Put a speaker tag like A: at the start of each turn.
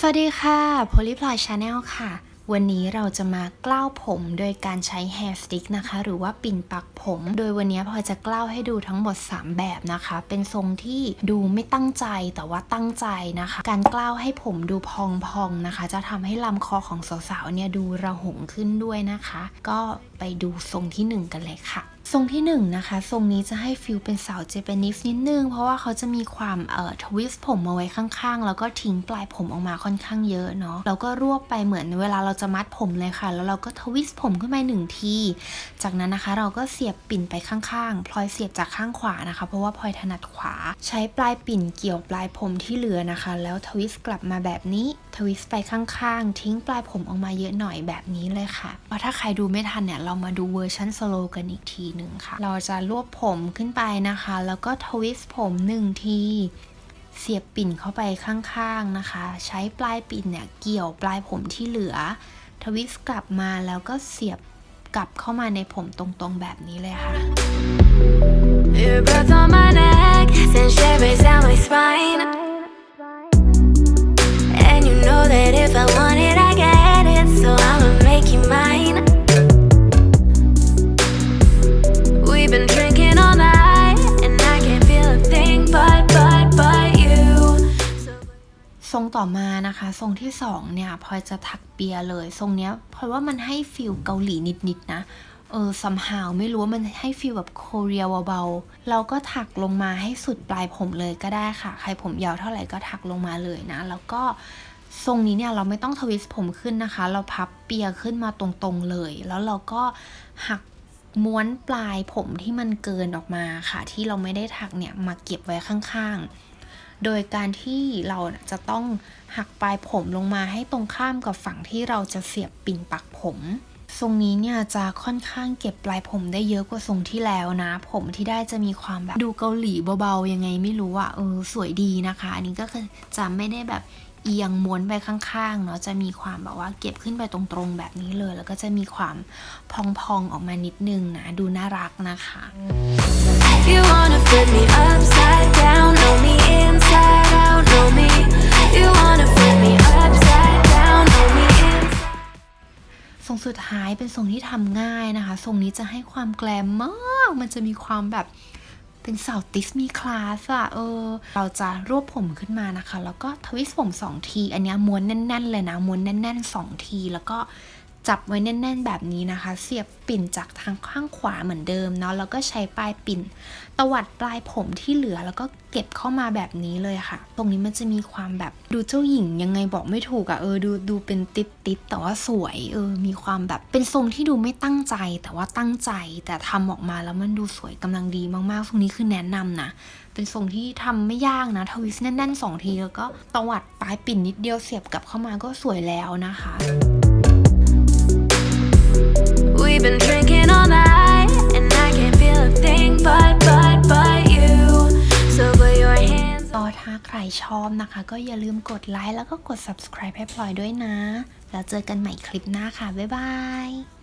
A: สวัสดีค่ะ p o l y p l o y Channel ค่ะ วันนี้เราจะมากล้าวผมโดยการใช้ hair stick นะคะ หรือว่าปิ่นปักผม โดยวันนี้พอจะกล้าวให้ดูทั้งหมด 3 แบบนะคะ เป็นทรงที่ดูไม่ตั้งใจแต่ว่าตั้งใจนะคะ การกล้าวให้ผมดูพองๆนะคะ จะทำให้ลำคอของสาวๆเนี่ยดูระหงขึ้นด้วยนะคะ ก็ไปดูทรงที่ 1 กันเลยค่ะ ทรงที่1นนะคะทรงนี้จะให้ฟิลเป็นสาวเจแปนิสนิดนึง เพราะว่าเขาจะมีความเอ่อทวิสผมมาไว้ข้างๆ แล้วก็ทิ้งปลายผมออกมาค่อนข้างเยอะเนาะแล้วก็รวบไปเหมือนเวลาเราจะมัดผมเลยค่ะ แล้วเราก็ทวิสผมขึ้นไปหนึ่งที จากนั้นนะคะเราก็เสียบปิ่นไปข้างๆพลอยเสียบจากข้างขวานะคะ เพราะว่าพลอยถนัดขวา ใช้ปลายปิ่นเกี่ยวปลายผมที่เหลือนะคะ แล้วทวิสกลับมาแบบนี้ ทวิสต์ไปข้างๆ ทิ้งปลายผมออกมาเยอะหน่อยแบบนี้เลยค่ะเพราะถ้าใครดูไม่ทันเนี่ย เรามาดูเวอร์ชันสโลกันอีกทีหนึ่งค่ะ เราจะรวบผมขึ้นไปนะคะ แล้วก็ทวิสต์ผมหนึ่งทีเสียบปิ่นเข้าไปข้างๆนะคะ ใช้ปลายปิ่นเนี่ยเกี่ยวปลายผมที่เหลือ ทวิสต์กลับมาแล้วก็เสียบกลับเข้ามาในผมตรงๆแบบนี้เลยค่ะ
B: You breath on my neck sends shivers down my spine.
A: รงต่อมานะคะ ทรงที่สองเนี่ยพลอยจะถักเปียเลย ทรงเนี้ยพราะว่ามันให้ฟิลเกาหลีนิดๆนะเออซัมฮาวไม่รู้ว่ามันให้ฟิลแบบโคเรียเบาๆเราก็ถักลงมาให้สุดปลายผมเลยก็ได้ค่ะ ใครผมยาวเท่าไหร่ก็ถักลงมาเลยนะ แล้วก็ทรงนี้เนี่ยเราไม่ต้องทวิสต์ผมขึ้นนะคะ เราพับเปียขึ้นมาตรงๆเลย แล้วเราก็หักม้วนปลายผมที่มันเกินออกมาค่ะ ที่เราไม่ได้ถักเนี่ยมาเก็บไว้ข้างๆ โดยการที่เราจะต้องหักปลายผมลงมาให้ตรงข้ามกับฝั่งที่เราจะเสียบปิ่นปักผมทรงนี้เนี่ยจะค่อนข้างเก็บปลายผมได้เยอะกว่าทรงที่แล้วนะ ผมที่ได้จะมีความแบบดูเกาหลีเบาๆยังไงไม่รู้อะเออสวยดีนะคะ อันนี้ก็คือจะไม่ได้แบบเอียงม้วนไปข้างๆเนาะจะมีความแบบว่าเก็บขึ้นไปตรงๆแบบนี้เลย แล้วก็จะมีความพองๆออกมานิดนึงนะดูน่ารักนะคะ
B: You wanna flip me upside down, know me inside out, know me. You wanna flip me upside down, know me inside.
A: ทรงสุดท้ายเป็นทรงที่ทำง่ายนะคะ ทรงนี้จะให้ความแกลมมาก มันจะมีความแบบเป็นสาวติสมีคลาสอะเออ เราจะรวบผมขึ้นมานะคะ แล้วก็ทวิสผมสองที อันนี้ม้วนแน่น ๆ เลยนะ ม้วนแน่นๆสองที แล้วก็ จับไว้แน่น ๆ แบบนี้นะคะ เสียบปิ่นจากทางข้างขวาเหมือนเดิมเนาะแล้วก็ใช้ปลายปิ่น ตวัดปลายผมที่เหลือแล้วก็เก็บเข้ามาแบบนี้เลยค่ะ ตรงนี้มันจะมีความแบบดูเจ้าหญิงยังไงบอกไม่ถูกอะ่ะเออดูดูเป็นติดติดๆแต่ว่าสวยเออมีความแบบเป็นทรงที่ดูไม่ตั้งใจ แต่ว่าตั้งใจแต่ทำออกมาแล้วมันดูสวยกำลังดีมากๆทรงนี้คือแนะนำนะเป็นทรงที่ทำไม่ยากนะทวิสแน่นๆสองทีแล้วก็ตวัดปลายปิ่นนิดเดียวเสียบกลับเข้ามาก็สวยแล้วนะคะ
B: We've been drinking all night, and I can't feel a thing but, but, but you. So put your hands
A: ก็ถ้าใครชอบนะคะ ก็อย่าลืมกดไลค์แล้วก็กด subscribe ให้พลอยด้วยนะ แล้วเจอกันใหม่คลิปหน้าค่ะ บ๊ายบาย